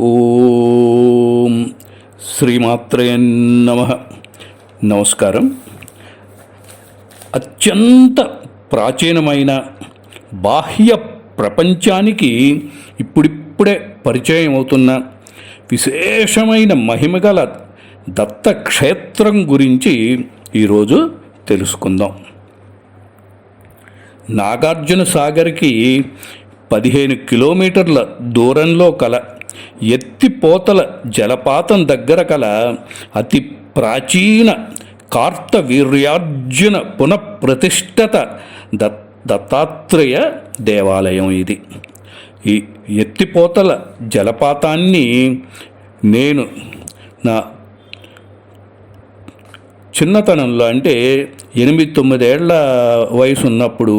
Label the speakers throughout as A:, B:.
A: ఓం శ్రీమాత్రే నమ. నమస్కారం. అత్యంత ప్రాచీనమైన బాహ్య ప్రపంచానికి ఇప్పుడిప్పుడే పరిచయం అవుతున్న విశేషమైన మహిమగల దత్తక్షేత్రం గురించి ఈరోజు తెలుసుకుందాం. నాగార్జున సాగర్కి పదిహేను కిలోమీటర్ల దూరంలో కల ఎత్తిపోతల జలపాతం దగ్గర కల అతి ప్రాచీన కార్తవీర్యార్జున పునఃప్రతిష్ఠత దత్ దత్తాత్రేయ దేవాలయం ఇది. ఈ ఎత్తిపోతల జలపాతాన్ని నేను నా చిన్నతనంలో అంటే ఎనిమిది తొమ్మిదేళ్ళ వయసు ఉన్నప్పుడు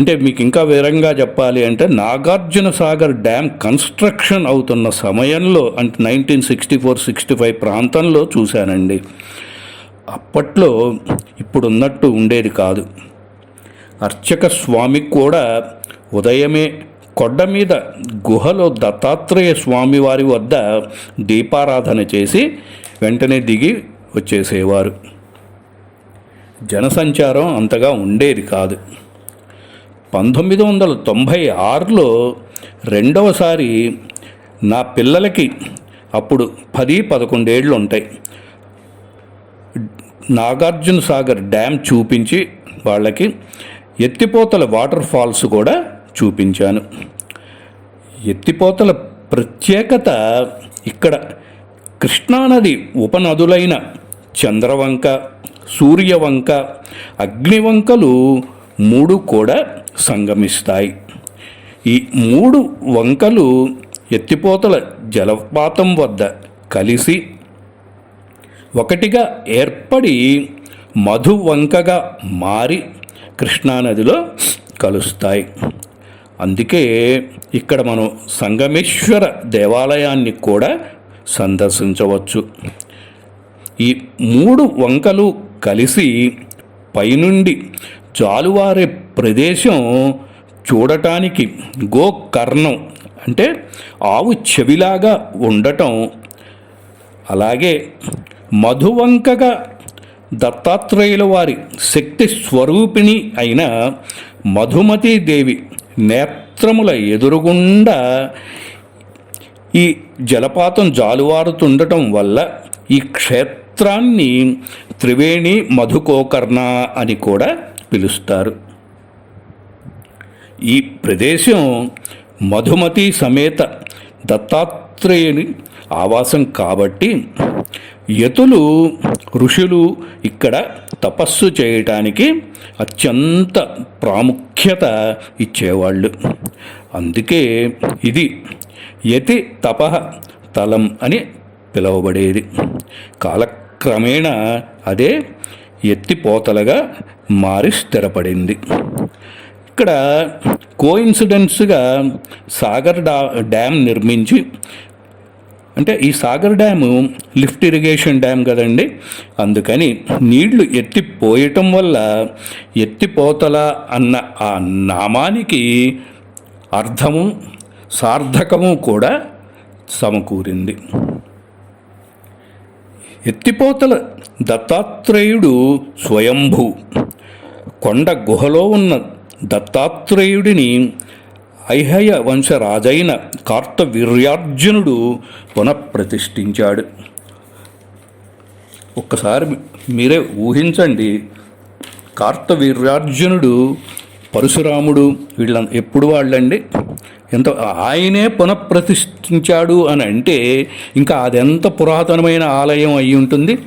A: అంటే మీకు ఇంకా వివరంగా చెప్పాలి అంటే నాగార్జున సాగర్ డ్యామ్ కన్స్ట్రక్షన్ అవుతున్న సమయంలో అంటే nineteen sixty four sixty five ప్రాంతంలో చూశానండి. అప్పట్లో ఇప్పుడున్నట్టు ఉండేది కాదు. అర్చక స్వామికి కూడా ఉదయమే కొండ మీద గుహలో దత్తాత్రేయ స్వామి వారి వద్ద దీపారాధన చేసి వెంటనే దిగి వచ్చేసేవారు. జనసంచారం అంతగా ఉండేది కాదు. పంతొమ్మిది వందల తొంభై ఆరులో రెండవసారి నా పిల్లలకి అప్పుడు పది పదకొండేళ్ళు ఉంటాయి. నాగార్జున సాగర్ డ్యామ్ చూపించి వాళ్ళకి ఎత్తిపోతల వాటర్ ఫాల్స్ కూడా చూపించాను. ఎత్తిపోతల ప్రత్యేకత ఇక్కడ కృష్ణానది ఉపనదులైన చంద్రవంక సూర్యవంక అగ్నివంకలు మూడు కూడా సంగమిస్తాయి. ఈ మూడు వంకలు ఎత్తిపోతల జలపాతం వద్ద కలిసి ఒకటిగా ఏర్పడి మధు వంకగా మారి కృష్ణానదిలో కలుస్తాయి. అందుకే ఇక్కడ మనం సంగమేశ్వర దేవాలయాన్ని కూడా సందర్శించవచ్చు. ఈ మూడు వంకలు కలిసి పైనుండి జాలువారే ప్రదేశం చూడటానికి గోకర్ణం. అంటే ఆవు చెవిలాగా ఉండటం. అలాగే మధువంకగా దత్తాత్రేయుల వారి శక్తి స్వరూపిణి అయిన మధుమతీదేవి నేత్రముల ఎదురుగుండా ఈ జలపాతం జాలువారుతుండటం వల్ల ఈ క్షేత్రాన్ని త్రివేణి మధుకోకర్ణ అని కూడా పిలుస్తారు. ఈ ప్రదేశం మధుమతి సమేత దత్తాత్రేయుని ఆవాసం కాబట్టి యతులు ఋషులు ఇక్కడ తపస్సు చేయటానికి అత్యంత ప్రాముఖ్యత ఇచ్చేవాళ్ళు. అందుకే ఇది యతి తప తలం అని పిలువబడేది. కాలక్రమేణా అదే ఎత్తిపోతలుగా మారి స్థిరపడింది. ఇక్కడ కోఇన్సిడెన్స్గా సాగర్ డా డ్యామ్ నిర్మించి అంటే ఈ Sagar dam lift irrigation dam కదండి అందుకని నీళ్ళు ఎత్తిపోయటం వల్ల ఎత్తిపోతల అన్న ఆ నామానికి అర్థము సార్థకము కూడా సమకూరింది. ఎత్తిపోతల దత్తాత్రేయుడు స్వయంభూ. కొండ గుహలో ఉన్న దత్తాత్రేయుడిని ఐహయ వంశరాజైన కార్తవీర్యార్జునుడు పునఃప్రతిష్ఠించాడు. ఒక్కసారి మీరే ఊహించండి కార్తవీర్యార్జునుడు పరశురాముడు వీళ్ళ ఎప్పుడు వాళ్ళండి? ఎంత ఆయనే పునఃప్రతిష్ఠించాడు అని అంటే ఇంకా అదెంత పురాతనమైన ఆలయం అయి ఉంటుంది?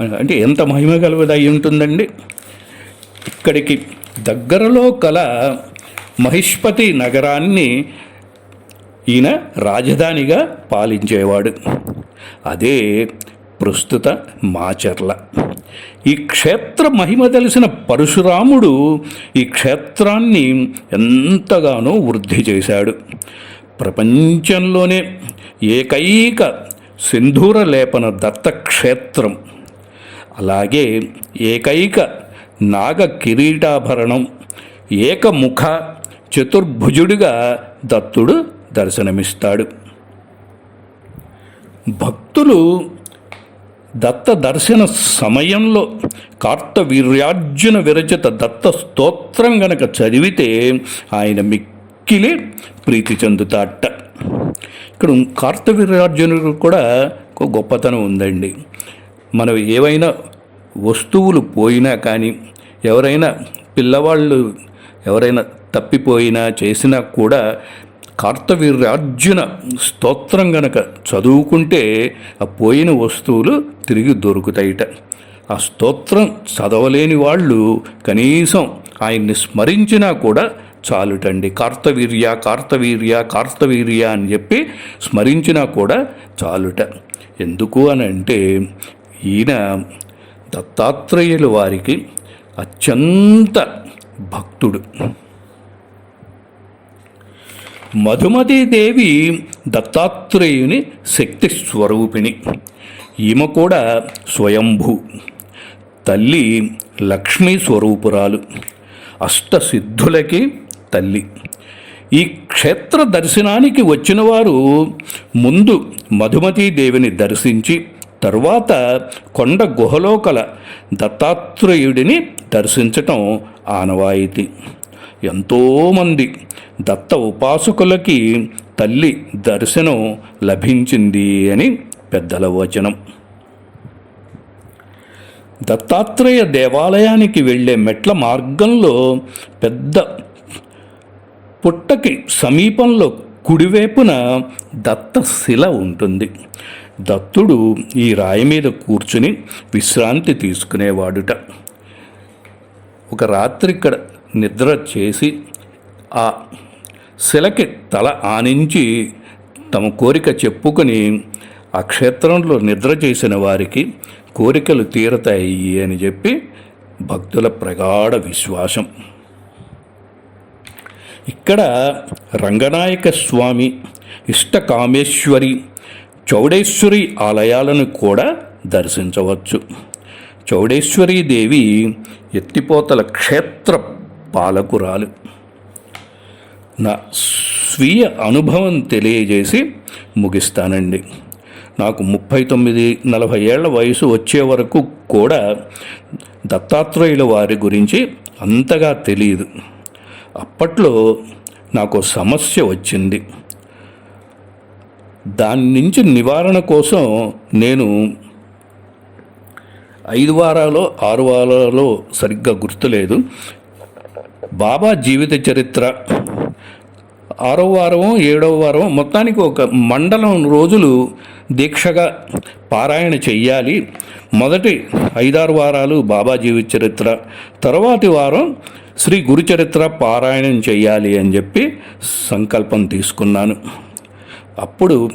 A: అంటే ఎంత మహిమ కలవది అయి ఉంటుందండి? ఇక్కడికి దగ్గరలో కల మహిష్పతి నగరాన్ని ఈయన రాజధానిగా పాలించేవాడు. అదే ప్రస్తుత మాచర్ల. ఈ క్షేత్ర మహిమ తెలిసిన పరశురాముడు ఈ క్షేత్రాన్ని ఎంతగానో వృద్ధి చేశాడు. ప్రపంచంలోనే ఏకైక సింధూర లేపన దత్తక్షేత్రం అలాగే ఏకైక నాగ కిరీటాభరణం ఏకముఖ చతుర్భుజుడిగా దత్తుడు దర్శనమిస్తాడు. భక్తులు దత్త దర్శన సమయంలో కార్తవీర్యార్జున విరచిత దత్త స్తోత్రం గనక చదివితే ఆయన మిక్కిలి ప్రీతి చెందుతాట. ఇక్కడ కార్తవీర్యార్జునుడు కూడా ఒక గొప్పతనం ఉందండి. మనం ఏవైనా వస్తువులు పోయినా కానీ ఎవరైనా పిల్లవాళ్ళు ఎవరైనా తప్పిపోయినా చేసినా కూడా కార్తవీర్యార్జున స్తోత్రం గనక చదువుకుంటే ఆ పోయిన వస్తువులు తిరిగి దొరుకుతాయిట. ఆ స్తోత్రం చదవలేని వాళ్ళు కనీసం ఆయన్ని స్మరించినా కూడా చాలుటండి. కార్తవీర్య కార్తవీర్య కార్తవీర్య అని చెప్పి స్మరించినా కూడా చాలుట. ఎందుకు అని అంటే ఈయన దత్తాత్రేయుల వారికి అత్యంత భక్తుడు. మధుమతీదేవి దత్తాత్రేయుని శక్తి స్వరూపిణి. ఈమె కూడా స్వయంభూ. తల్లి లక్ష్మీ స్వరూపురాలు. అష్టసిద్ధులకి తల్లి. ఈ క్షేత్ర దర్శనానికి వచ్చిన వారు ముందు మధుమతీదేవిని దర్శించి తరువాత కొండ గుహలో కల దత్తాత్రేయుడిని దర్శించటం ఆనవాయితీ. ఎంతోమంది దత్త ఉపాసకులకి తల్లి దర్శనం లభించింది అని పెద్దల వచనం. దత్తాత్రేయ దేవాలయానికి వెళ్ళే మెట్ల మార్గంలో పెద్ద పుట్టకి సమీపంలో కుడివైపున దత్త శిల ఉంటుంది. దత్తుడు ఈ రాయి మీద కూర్చుని విశ్రాంతి తీసుకునేవాడుట. ఒక రాత్రి ఇక్కడ నిద్ర చేసి ఆ శిలకి తల ఆనించి తమ కోరిక చెప్పుకొని ఆ క్షేత్రంలో నిద్ర చేసిన వారికి కోరికలు తీరతాయి అని చెప్పి భక్తుల ప్రగాఢ విశ్వాసం. ఇక్కడ రంగనాయక స్వామి ఇష్టకామేశ్వరి చౌడేశ్వరి ఆలయాలను కూడా దర్శించవచ్చు. చౌడేశ్వరీదేవి ఎత్తిపోతల క్షేత్ర పాలకురాలు. నా స్వీయ అనుభవం తెలియజేసి ముగిస్తానండి. నాకు ముప్పై తొమ్మిది నలభై ఏళ్ళ వయసు వచ్చే వరకు కూడా దత్తాత్రేయుల వారి గురించి అంతగా తెలియదు అప్పట్లో నాకు సమస్య వచ్చింది. దాని నుంచి నివారణ కోసం నేను ఐదు వారాలు ఆరు వారాలో సరిగ్గా గుర్తులేదు. బాబా జీవిత చరిత్ర ఆరో వారం ఏడవ వారం మొత్తానికి ఒక మండలం రోజులు దీక్షగా పారాయణ చెయ్యాలి. మొదటి ఐదారు వారాలు బాబా జీవిత చరిత్ర తర్వాతి వారం శ్రీ గురుచరిత్ర పారాయణం చెయ్యాలి అని చెప్పి సంకల్పం తీసుకున్నాను. అప్పుడు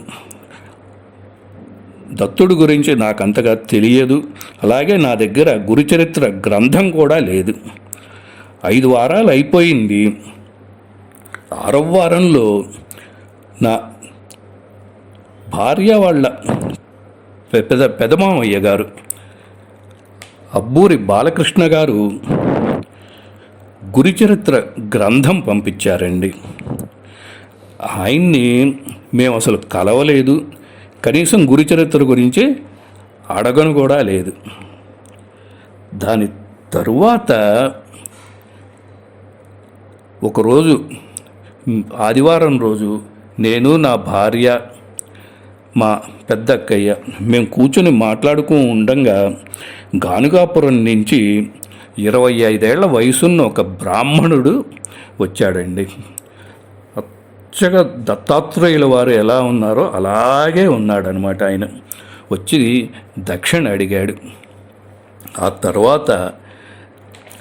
A: దత్తుడు గురించి నాకు అంతగా తెలియదు. అలాగే నా దగ్గర గురుచరిత్ర గ్రంథం కూడా లేదు. ఐదు వారాలు అయిపోయింది. ఆరవ వారంలో నా భార్య వాళ్ళ పెద పెదమామయ్య గారు అబ్బూరి బాలకృష్ణ గారు గురుచరిత్ర గ్రంథం పంపించారండి. ఆయన్ని మేము అసలు కలవలేదు. కనీసం గురుచరిత్ర గురించి అడగను కూడా లేదు. దాని తరువాత ఒకరోజు ఆదివారం రోజు నేను నా భార్య మా పెద్ద అక్కయ్య మేము కూర్చొని మాట్లాడుతూ ఉండంగా గానుగాపురం నుంచి ఇరవై ఐదేళ్ళ వయసున్న ఒక బ్రాహ్మణుడు వచ్చాడండి. అచ్చగా దత్తాత్రేయుల వారు ఎలా ఉన్నారో అలాగే ఉన్నాడనమాట ఆయన. వచ్చి దక్షిణ అడిగాడు. ఆ తర్వాత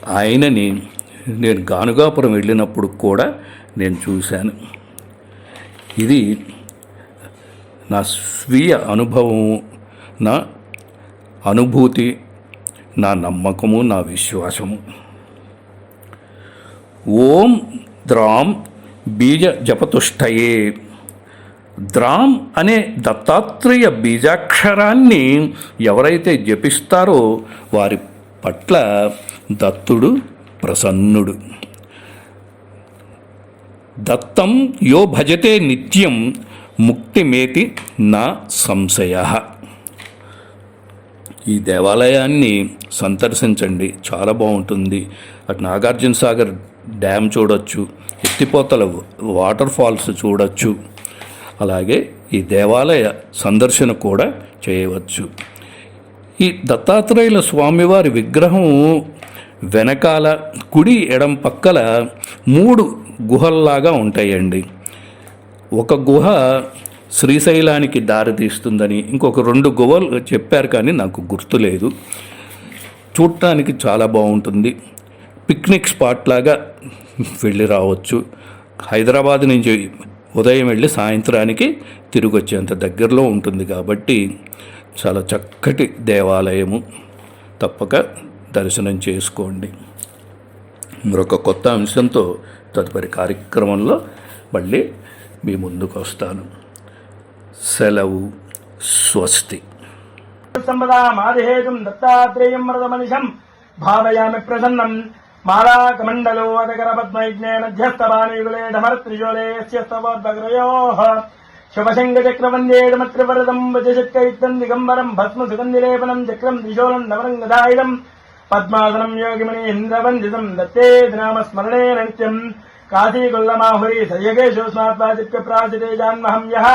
A: ఆయనని నేను గానుగాపురం వెళ్ళినప్పుడు కూడా నేను చూశాను. ఇది నా స్వీయ అనుభవం నా అనుభూతి నా నమ్మకము నా విశ్వాసము. ఓం ద్రాం బీజ జపతుష్టయే. ద్రాం అనే దత్తాత్రేయ బీజాక్షరాన్ని ఎవరైతే జపిస్తారో వారి పట్ల దత్తుడు ప్రసన్నుడు. దత్తం యో భజతే నిత్యం ముక్తిమేతి నా సంశయ. ఈ దేవాలయాన్ని సందర్శించండి. చాలా బాగుంటుంది. అటు నాగార్జున సాగర్ డ్యామ్ చూడొచ్చు. ఎత్తిపోతల వాటర్ ఫాల్స్ చూడొచ్చు. అలాగే ఈ దేవాలయ సందర్శన కూడా చేయవచ్చు. ఈ దత్తాత్రేయుల స్వామివారి విగ్రహం వెనకాల కుడి ఎడం పక్కల మూడు గుహల్లాగా ఉంటాయండి. ఒక గుహ శ్రీశైలానికి దారి తీస్తుందని ఇంకొక రెండు గుహలు చెప్పారు కానీ నాకు గుర్తులేదు చూడటానికి చాలా బాగుంటుంది. పిక్నిక్ స్పాట్ లాగా వెళ్ళి రావచ్చు. హైదరాబాద్ నుంచి ఉదయం వెళ్ళి సాయంత్రానికి తిరిగి వచ్చేంత దగ్గరలో ఉంటుంది కాబట్టి చాలా చక్కటి దేవాలయము. తప్పక దర్శనం చేసుకోండి. మరొక కొత్త అంశంతో తదుపరి కార్యక్రమంలో మళ్ళీ మీ ముందుకు వస్తాను. సెలవు స్వస్తి.
B: సంపదామాదిహేతుం దత్తాత్రేయం వరదమనిషం భావయామి ప్రసన్నం. మాలాకమండలో అదకర పద్మైజ్ఞేనధ్యస్తవాణిగులే ఢమరత్రిజోలే స్తవోద్భగ్రయోః శుభశంఖచక్రవందేడమత్రివరదం వజశక్తయుక్తం దిగంబరం భస్మ సుగంధిలేపనం చక్రం త్రిశూలం నవరంగదాయుధం పద్మాసనం యోగిమణి ఇంద్రవందితం దత్తే నామ స్మరణే నిత్యం. కాశీగుల్లమాహురి సయ్యగేశోస్మాత్వాదిత్య ప్రాసితేజాన్మహం యః.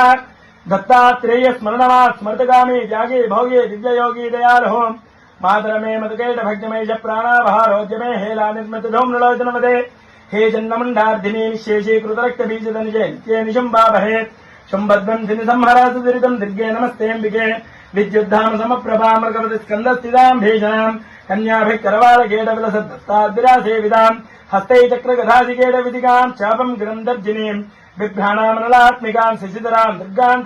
B: దత్తాత్రేయ స్మరణమా స్మృతగామి త్యాగి భోగి దివ్యయోగి దయాలహో. మాతరమే మధుకేట భగ్యమేష ప్రాణాభారోద్యమే హేలా నిర్మిత ధూమ్రలోచనవదే హే జన్మమండార్థిని నిశేషీకృతరక్త బీజదనిజే నిత్యే శుంభద్వం ధిని సంహరాసు దురితం దుర్గే నమస్తేంబికే విద్యుద్ధామ సమప్రభామృగవతి స్కందస్థితాం భీషణాం కన్యాభిః కరవాలకేట విలసద్దత్తాద్విరాసేవిదాం హస్తై చక్రగధాసికేట విదిగాం చాపం గ్రంథర్జినీం. బిభ్రాణామనలాత్మికాం శశిధరాం. దుర్గాం